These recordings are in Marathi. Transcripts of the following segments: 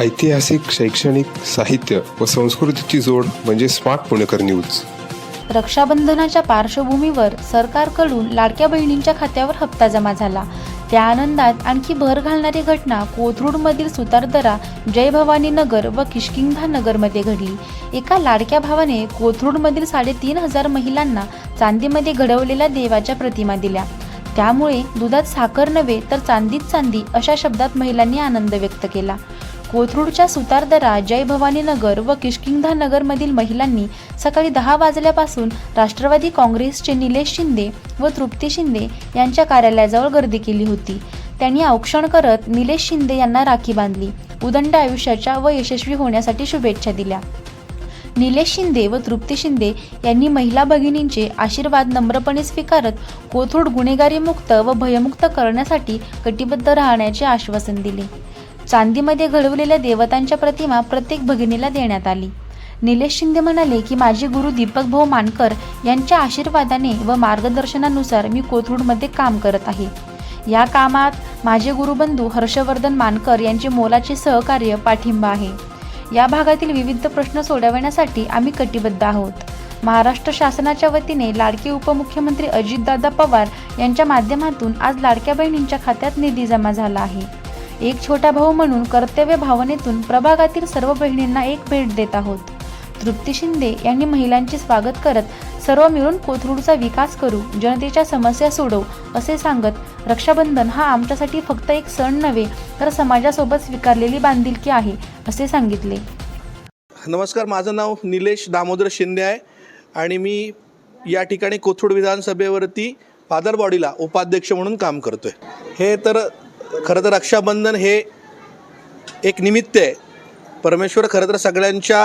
ऐतिहासिक शैक्षणिक साहित्य व संस्कृतीची जोड म्हणजे स्मार्ट पुणेकर न्यूज. रक्षाबंधनाच्या पार्श्वभूमीवर सरकारकडून लाडक्या बहिणींच्या खात्यावर हप्ता जमा झाला. त्या आनंदात आणखी भर घालणारी घटना कोथरूडमधील सुतारदरा जय भवानी नगर व किष्किंधा नगरमध्ये घडली. एका लाडक्या भावाने कोथरूडमधील साडेतीन हजार महिलांना चांदीमध्ये घडवलेल्या देवाच्या प्रतिमा दिल्या. त्यामुळे दुधात साखर नव्हे तर चांदीत चांदी अशा शब्दात महिलांनी आनंद व्यक्त केला. कोथरूडच्या सुतारदरा जय भवानी नगर व किष्किंधा नगरमधील महिलांनी सकाळी दहा वाजल्यापासून राष्ट्रवादी काँग्रेसचे निलेश शिंदे व तृप्ती शिंदे यांच्या कार्यालयाजवळ गर्दी केली होती. त्यांनी औक्षण करत निलेश शिंदे यांना राखी बांधली. उदंड आयुष्याच्या व यशस्वी होण्यासाठी शुभेच्छा दिल्या. निलेश शिंदे व तृप्ती शिंदे यांनी महिला भगिनींचे आशीर्वाद नम्रपणे स्वीकारत कोथरूड गुन्हेगारी मुक्त व भयमुक्त करण्यासाठी कटिबद्ध राहण्याचे आश्वासन दिले. चांदीमध्ये घडवलेल्या देवतांच्या प्रतिमा प्रत्येक भगिनीला देण्यात आली. निलेश शिंदे म्हणाले की माझे गुरु दीपक भाऊ मानकर यांच्या आशीर्वादाने व मार्गदर्शनानुसार मी कोथरूडमध्ये काम करत आहे. या कामात माझे गुरुबंधू हर्षवर्धन मानकर यांचे मोलाचे सहकार्य पाठिंबा आहे. या भागातील विविध प्रश्न सोडवण्यासाठी आम्ही कटिबद्ध आहोत. महाराष्ट्र शासनाच्या वतीने लाडके उपमुख्यमंत्री अजितदादा पवार यांच्या माध्यमातून आज लाडक्या बहिणींच्या खात्यात निधी जमा झाला आहे. एक छोटा भाऊ म्हणून कर्तव्य भावनेतून प्रभागातील सर्व बहिणींना एक भेट देत आहोत. तृप्ती शिंदे यांनी महिलांचे स्वागत करत सर्व मिळून कोथरूडचा विकास करू जनतेच्या समस्या सोडवू असे सांगत रक्षाबंधन हा आमच्यासाठी फक्त एक सण नव्हे तर समाजासोबत स्वीकारलेली बांधिलकी आहे असे सांगितले. नमस्कार माझं नाव निलेश दामोदर शिंदे आहे आणि मी या ठिकाणी कोथरूड विधानसभेवरती फादर बॉडीला उपाध्यक्ष म्हणून काम करतो आहे हे तर खरं तर रक्षाबंधन हे एक निमित्त आहे. परमेश्वर खरं तर सगळ्यांच्या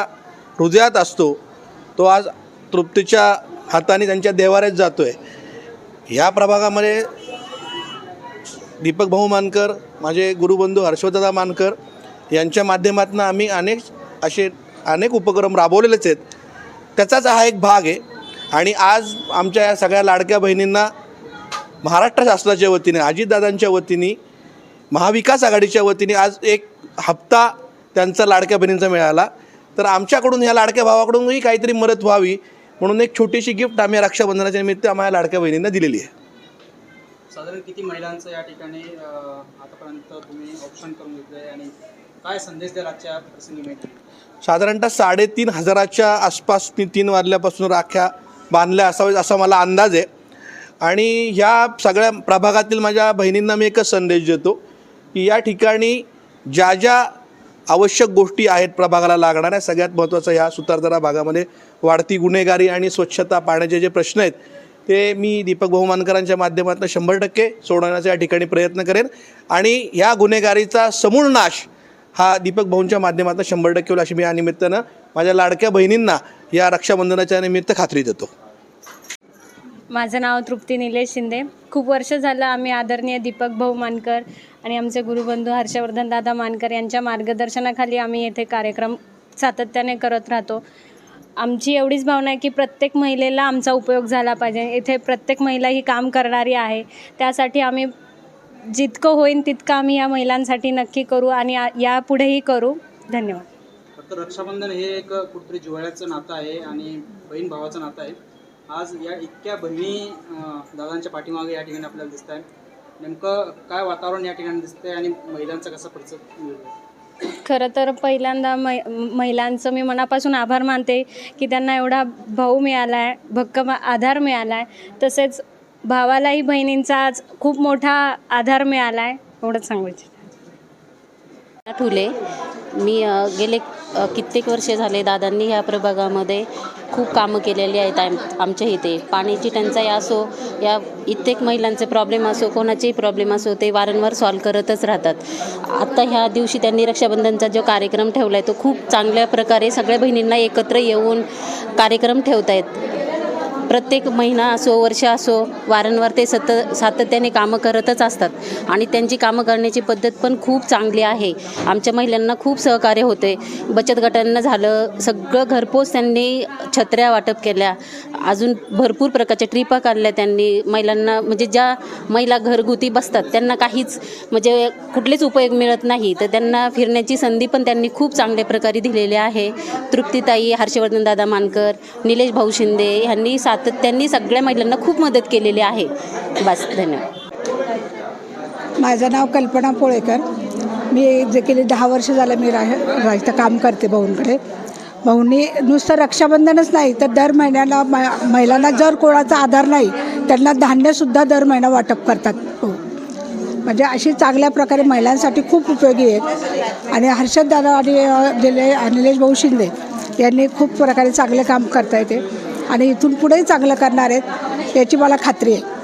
हृदयात असतो. तो आज तृप्तीच्या हाताने त्यांच्या देवाऱ्यात जातो आहे ह्या प्रभागामध्ये दीपक भाऊ मानकर माझे गुरुबंधू हर्षवर्धदा मानकर यांच्या माध्यमातून आम्ही अनेक असे अनेक उपक्रम राबवलेलेच आहेत. त्याचाच हा एक भाग आहे. आणि आज आमच्या या सगळ्या लाडक्या बहिणींना महाराष्ट्र शासनाच्या वतीने अजितदादांच्या वतीने महाविकास आघाडीच्या वतीने आज एक हप्ता त्यांचा लाडक्या बहिणींचा मिळाला. तर आमच्याकडून ह्या लाडक्या भावाकडूनही काहीतरी मदत व्हावी म्हणून एक छोटीशी गिफ्ट आम्ही रक्षाबंधनाच्या निमित्त आम्हाला लाडक्या बहिणींना दिलेली आहे. साधारण किती महिलांचं या ठिकाणी आतापर्यंत तुम्ही ऑप्शन करून घेतलं आणि काय संदेश द्याल आजच्या प्रसंगी साधारणतः साडेतीन हजाराच्या आसपास मी तीन वाजल्यापासून राख्या बांधल्या असावेत असा मला अंदाज आहे. आणि ह्या सगळ्या प्रभागातील माझ्या बहिणींना मी एकच संदेश देतो की या ठिकाणी ज्या ज्या आवश्यक गोष्टी आहेत प्रभागाला लागणाऱ्या सगळ्यात महत्त्वाचं ह्या सुतारदरा भागामध्ये वाढती गुन्हेगारी आणि स्वच्छता पाण्याचे जे प्रश्न आहेत ते मी दीपक बहुमानकरांच्या माध्यमातून शंभर टक्के सोडवण्याचा या ठिकाणी प्रयत्न करेन. आणि ह्या गुन्हेगारीचा समूळ नाश हा दीपक भाऊंच्या माध्यमातून शंभर टक्के होईल अशी मी या निमित्तानं माझ्या लाडक्या बहिणींना या रक्षाबंधनाच्या निमित्त खात्री देतो. माझं नाव तृप्ती निलेश शिंदे. खूप वर्ष झालं आम्ही आदरणीय दीपक भाऊ मानकर आणि आमचे गुरुबंधू हर्षवर्धन दादा मानकर यांच्या मार्गदर्शनाखाली आम्ही येथे कार्यक्रम सातत्याने करत राहतो. आमची एवढीच भावना आहे की प्रत्येक महिलेला आमचा उपयोग झाला पाहिजे. इथे प्रत्येक महिला ही काम करणारी आहे. त्यासाठी आम्ही जितकं होईन तितकं आम्ही या महिलांसाठी नक्की करू आणि यापुढेही करू. धन्यवाद. फक्त रक्षाबंधन हे एक कुठेतरी जिव्हाळ्याचं नातं आहे आणि बहीण भावाचं नातं आहे. आज या इतक्या बहिणी दादांच्या पाठीमागे या ठिकाणी आपल्याला दिसत आहे नेमकं काय वातावरण या ठिकाणी दिसतंय आणि महिलांचा कसा प्रतिसाद मिळतो खरं तर पहिल्यांदा मै महिलांचं मी मनापासून आभार मानते की त्यांना एवढा भाऊ मिळाला आहे भक्कम आधार मिळाला आहे तसेच भावालाही बहिणींचा आज खूप मोठा आधार मिळाला आहे एवढंच सांगू इच्छिते. ठुले मी गेले कित्येक वर्षे झाले दादांनी ह्या प्रभागामध्ये खूप कामं केलेली आहेत आम आमच्या इथे. पाण्याची टंचाई असो या कित्येक महिलांचे प्रॉब्लेम असो कोणाचेही प्रॉब्लेम असो ते वारंवार सॉल्व करतच राहतात. आत्ता ह्या दिवशी त्यांनी रक्षाबंधनचा जो कार्यक्रम ठेवला आहे तो खूप चांगल्या प्रकारे सगळ्या बहिणींना एकत्र येऊन कार्यक्रम ठेवत आहेत प्रत्येक महिना असो वर्ष असो वारंवार ते सत सातत्याने कामं करतच असतात. आणि त्यांची कामं करण्याची पद्धत पण खूप चांगली आहे. आमच्या महिलांना खूप सहकार्य होते बचत गटांना झालं सगळं घरपोच त्यांनी छत्र्या वाटप केल्या. अजून भरपूर प्रकारच्या ट्रिपा काढल्या त्यांनी. महिलांना म्हणजे ज्या महिला घरगुती बसतात त्यांना काहीच म्हणजे कुठलेच उपयोग मिळत नाही. तर त्यांना फिरण्याची संधी पण त्यांनी खूप चांगल्या प्रकारे दिलेली आहे. तृप्तीताई हर्षवर्धन दादा मानकर निलेश भाऊ शिंदे ह्यांनी सातत्याने सगळ्या महिलांना खूप मदत केलेली आहे. बस धन्यवाद. माझं नाव कल्पना पोळेकर. मी जे केले दहा वर्ष झालं मी राह रा काम करते भाऊंकडे. भाऊंनी नुसतं रक्षाबंधनच नाही तर दर महिन्याला म महिलांना जर कोणाचा आधार नाही त्यांना धान्यसुद्धा दर महिना वाटप करतात. हो. म्हणजे अशी चांगल्या प्रकारे महिलांसाठी खूप उपयोगी आहेत आणि हर्षद दादा आणि दिले अनिलेश भाऊ शिंदे यांनी खूप प्रकारे चांगले काम करता येते आणि इथून पुढेही चांगलं करणार आहेत याची मला खात्री आहे.